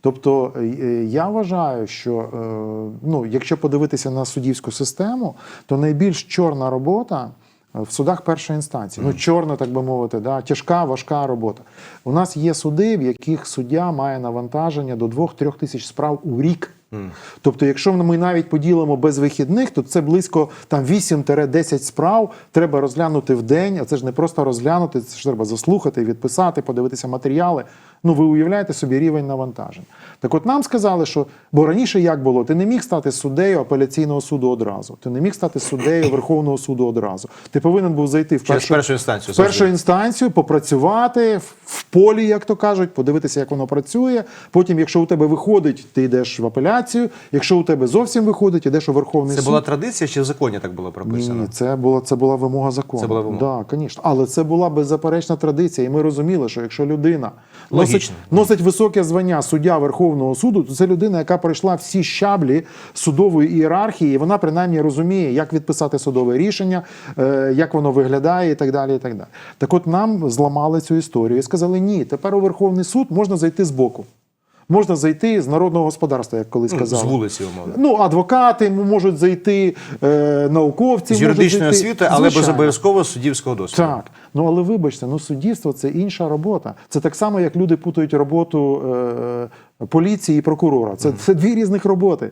Тобто е, е, я вважаю, що е, ну, якщо подивитися на суддівську систему, то найбільш чорна робота в судах першої інстанції. Ну, чорна, так би мовити, да, тяжка, важка робота. У нас є суди, в яких суддя має навантаження до 2-3 тисяч справ у рік. Тобто, якщо ми навіть поділимо без вихідних, то це близько там 8-10 справ треба розглянути в день. А це ж не просто розглянути, це ж треба заслухати, відписати, подивитися матеріали. Ну, ви уявляєте собі рівень навантажень. Так от нам сказали, що бо раніше як було, ти не міг стати суддею апеляційного суду одразу. Ти не міг стати суддею Верховного суду одразу. Ти повинен був зайти в першу, першу інстанцію в першу інстанцію, попрацювати в полі, як то кажуть, подивитися, як воно працює. Потім, якщо у тебе виходить, ти йдеш в апеляцію. Якщо у тебе зовсім виходить, йдеш у Верховний Це суд. була традиція чи в законі так було прописано? ні, це була це була вимога закону. Це була вимога. Да, звісно. Але це була беззаперечна традиція, і ми розуміли, що якщо людина носить, Логічно. носить високе звання суддя Верховного суду, то це людина, яка пройшла всі щаблі судової ієрархії, і вона принаймні розуміє, як відписати судове рішення, е, як воно виглядає, і так далі. І так далі. Так от нам зламали цю історію і сказали: ні, тепер у Верховний суд можна зайти з боку. Можна зайти з народного господарства, як колись Ну, казали. з вулиці, умовно. Ну, адвокати можуть зайти, е, науковці З юридичної освіти, але без обов'язково суддівського досвіду. Так, ну але вибачте, ну суддівство це інша робота. Це так само, як люди путають роботу е, поліції і прокурора. Це, це дві різних роботи.